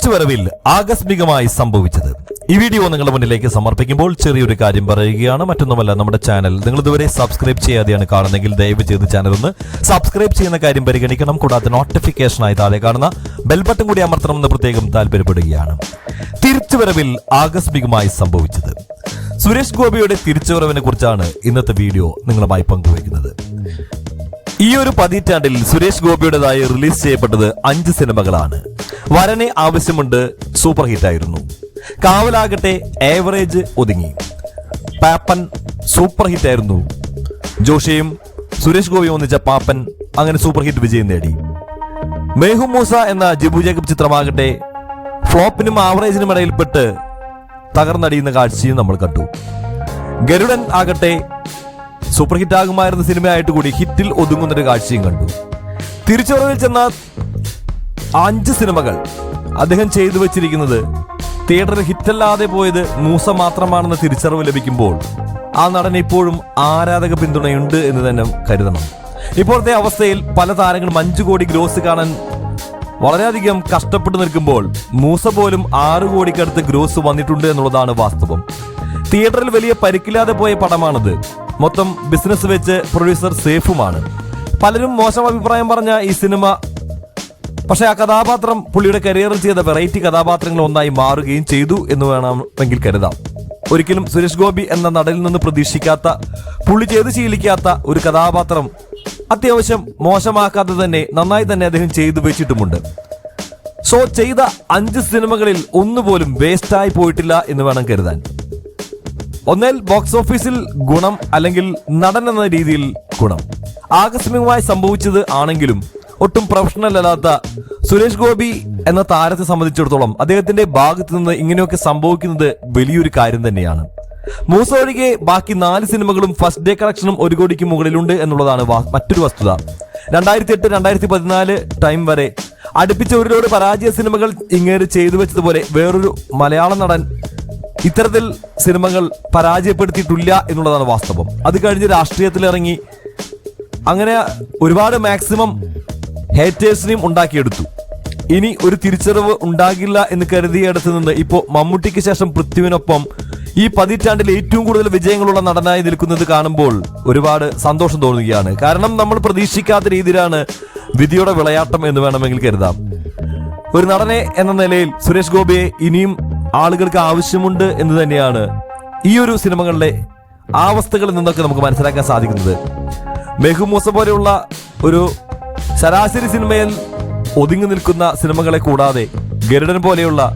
തിരിച്ചുവരവിൽ ആകസ്മികമായി സംഭവിച്ചത്. ഈ വീഡിയോ നിങ്ങളുടെ മുന്നിലേക്ക് സമർപ്പിക്കുമ്പോൾ ചെറിയൊരു കാര്യം പറയുകയാണ്. മറ്റൊന്നുമല്ല നമ്മുടെ ചാനൽ നിങ്ങൾ ഇതുവരെ സബ്സ്ക്രൈബ് ചെയ്യാതെയാണ് കാണുന്നതെങ്കിൽ ദയവ് ചെയ്ത് ചാനൽ ഒന്ന് സബ്സ്ക്രൈബ് ചെയ്യുന്ന കാര്യം പരിഗണിക്കണം. കൂടാതെ നോട്ടിഫിക്കേഷനായി താഴെ കാണുന്ന ബെൽ ബട്ടൺ കൂടി അമർത്തണമെന്ന് പ്രത്യേകം താല്പര്യപ്പെടുകയാണ്. തിരിച്ചുവരവിൽ ആകസ്മികമായി സംഭവിച്ചത്. സുരേഷ് ഗോപിയുടെ തിരിച്ചുവരവിനെ കുറിച്ചാണ് ഇന്നത്തെ വീഡിയോ നിങ്ങളുമായി പങ്കുവയ്ക്കുന്നത്. ഈ ഒരു പതിറ്റാണ്ടിൽ സുരേഷ് ഗോപിയുടേതായി റിലീസ് ചെയ്യപ്പെട്ടത് അഞ്ച് സിനിമകളാണ്. വരനെ ആവശ്യമുണ്ട് സൂപ്പർ ഹിറ്റായിരുന്നു. കാവലാകട്ടെ ഏവറേജ് ഒതുങ്ങി. പാപ്പൻ സൂപ്പർ ഹിറ്റായിരുന്നു. ജോഷിയും സുരേഷ് ഗോപിയും ഒന്നിച്ച പാപ്പൻ അങ്ങനെ സൂപ്പർ ഹിറ്റ് വിജയം നേടി. മേഹു മൂസ എന്ന ജിബു ജേക്കബ് ചിത്രമാകട്ടെ ഫ്ലോപ്പിനും ആവറേജിനും ഇടയിൽപ്പെട്ട് തകർന്നടിയുന്ന കാഴ്ചയും നമ്മൾ കണ്ടു. ഗരുഡൻ ആകട്ടെ സൂപ്പർ ഹിറ്റ് ആകുമായിരുന്ന സിനിമയായിട്ട് കൂടി ഹിറ്റിൽ ഒതുങ്ങുന്ന ഒരു കാഴ്ചയും കണ്ടു. തിരിച്ചുവരവിൽ ചെന്ന അഞ്ച് സിനിമകൾ അദ്ദേഹം ചെയ്തു വെച്ചിരിക്കുന്നത് തിയേറ്ററിൽ ഹിറ്റല്ലാതെ പോയത് മൂസ മാത്രമാണെന്ന് തിരിച്ചറിവ് ലഭിക്കുമ്പോൾ ആ നടൻ ഇപ്പോഴും ആരാധക പിന്തുണയുണ്ട് എന്ന് തന്നെ കരുതണം. ഇപ്പോഴത്തെ അവസ്ഥയിൽ പല താരങ്ങളും അഞ്ചു കോടി ഗ്രോസ് കാണാൻ വളരെയധികം കഷ്ടപ്പെട്ടു നിൽക്കുമ്പോൾ മൂസ പോലും ആറു കോടിക്കടുത്ത് ഗ്രോസ് വന്നിട്ടുണ്ട് എന്നുള്ളതാണ് വാസ്തവം. തിയേറ്ററിൽ വലിയ പരിക്കില്ലാതെ പോയ പടമാണിത് മൊത്തം ബിസിനസ് വെച്ച് പ്രൊഡ്യൂസർ സേഫുമാണ്. പലരും മോശം അഭിപ്രായം പറഞ്ഞ ഈ സിനിമ പക്ഷെ ആ കഥാപാത്രം പുള്ളിയുടെ കരിയറിൽ ചെയ്ത വെറൈറ്റി കഥാപാത്രങ്ങൾ ഒന്നായി മാറുകയും ചെയ്തു എന്ന് വേണമെങ്കിൽ കരുതാം. ഒരിക്കലും സുരേഷ് ഗോപി എന്ന നടനിൽ നിന്ന് പ്രതീക്ഷിക്കാത്ത പുള്ളി ചെയ്ത് ശീലിക്കാത്ത ഒരു കഥാപാത്രം അത്യാവശ്യം മോശമാക്കാതെ തന്നെ നന്നായി തന്നെ അദ്ദേഹം ചെയ്തു വെച്ചിട്ടുമുണ്ട്. സോ ചെയ്ത അഞ്ച് സിനിമകളിൽ ഒന്നുപോലും വേസ്റ്റായി പോയിട്ടില്ല എന്ന് വേണം കരുതാൻ. ഒന്നേൽ ബോക്സ് ഓഫീസിൽ ഗുണം അല്ലെങ്കിൽ നടൻ എന്ന രീതിയിൽ ഗുണം. ആകസ്മികമായി സംഭവിച്ചത് ആണെങ്കിലും ഒട്ടും പ്രൊഫഷണൽ അല്ലാത്ത സുരേഷ് ഗോപി എന്ന താരത്തെ സംബന്ധിച്ചിടത്തോളം അദ്ദേഹത്തിന്റെ ഭാഗത്ത് നിന്ന് ഇങ്ങനെയൊക്കെ സംഭവിക്കുന്നത് വലിയൊരു കാര്യം തന്നെയാണ്. മൂസ ഒഴികെ ബാക്കി നാല് സിനിമകളും ഫസ്റ്റ് ഡേ കളക്ഷനും ഒരു കോടിക്ക് മുകളിലുണ്ട് എന്നുള്ളതാണ് മറ്റൊരു വസ്തുത. രണ്ടായിരത്തി എട്ട് രണ്ടായിരത്തി പതിനാല് ടൈം വരെ അടുപ്പിച്ച ഒരു ലോഡ് പരാജയ സിനിമകൾ ഇങ്ങനെ ചെയ്തു വെച്ചതുപോലെ വേറൊരു മലയാള നടൻ ഇത്തരത്തിൽ സിനിമകൾ പരാജയപ്പെടുത്തിയിട്ടില്ല എന്നുള്ളതാണ് വാസ്തവം. അത് കഴിഞ്ഞ് രാഷ്ട്രീയത്തിൽ ഇറങ്ങി അങ്ങനെ ഒരുപാട് മാക്സിമം ഹേറ്റേഴ്സിനെയും ഉണ്ടാക്കിയെടുത്തു. ഇനി ഒരു തിരിച്ചറിവ് ഉണ്ടാകില്ല എന്ന് കരുതിയിടത്ത് നിന്ന് ഇപ്പോൾ മമ്മൂട്ടിക്ക് ശേഷം പൃഥ്വിനൊപ്പം ഈ പതിറ്റാണ്ടിൽ ഏറ്റവും കൂടുതൽ വിജയങ്ങളുള്ള നടനായി നിൽക്കുന്നത് കാണുമ്പോൾ ഒരുപാട് സന്തോഷം തോന്നുകയാണ്. കാരണം നമ്മൾ പ്രതീക്ഷിക്കാത്ത രീതിയിലാണ് വിധിയുടെ വിളയാട്ടം എന്ന് വേണമെങ്കിൽ കരുതാം. ഒരു നടനെ എന്ന നിലയിൽ സുരേഷ് ഗോപിയെ ഇനിയും ആളുകൾക്ക് ആവശ്യമുണ്ട് എന്ന് തന്നെയാണ് ഈ ഒരു സിനിമകളിലെ അവസ്ഥകളിൽ നിന്നൊക്കെ നമുക്ക് മനസ്സിലാക്കാൻ സാധിക്കുന്നത്. മെഹുമൂസ പോലെയുള്ള ഒരു ശരാശരി സിനിമയിൽ ഒതുങ്ങി നിൽക്കുന്ന സിനിമകളെ കൂടാതെ ഗരുഡൻ പോലെയുള്ള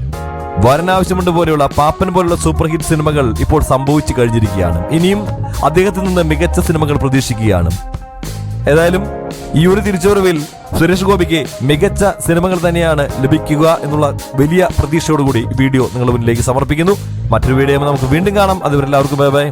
വരനാവശ്യമുണ്ട് പോലെയുള്ള പാപ്പൻ പോലെയുള്ള സൂപ്പർ ഹിറ്റ് സിനിമകൾ ഇപ്പോൾ സംഭവിച്ചു കഴിഞ്ഞിരിക്കുകയാണ്. ഇനിയും അദ്ദേഹത്തിൽ നിന്ന് മികച്ച സിനിമകൾ പ്രതീക്ഷിക്കുകയാണ്. ഏതായാലും ഈ ഒരു തിരിച്ചുവരവിൽ സുരേഷ് ഗോപിക്ക് മികച്ച സിനിമകൾ തന്നെയാണ് ലഭിക്കുക എന്നുള്ള വലിയ പ്രതീക്ഷയോടുകൂടി വീഡിയോ നിങ്ങളുടെ മുന്നിലേക്ക് സമർപ്പിക്കുന്നു. മറ്റൊരു വീഡിയോ നമുക്ക് വീണ്ടും കാണാം. അതുവരെ എല്ലാവർക്കും ബൈ ബൈ.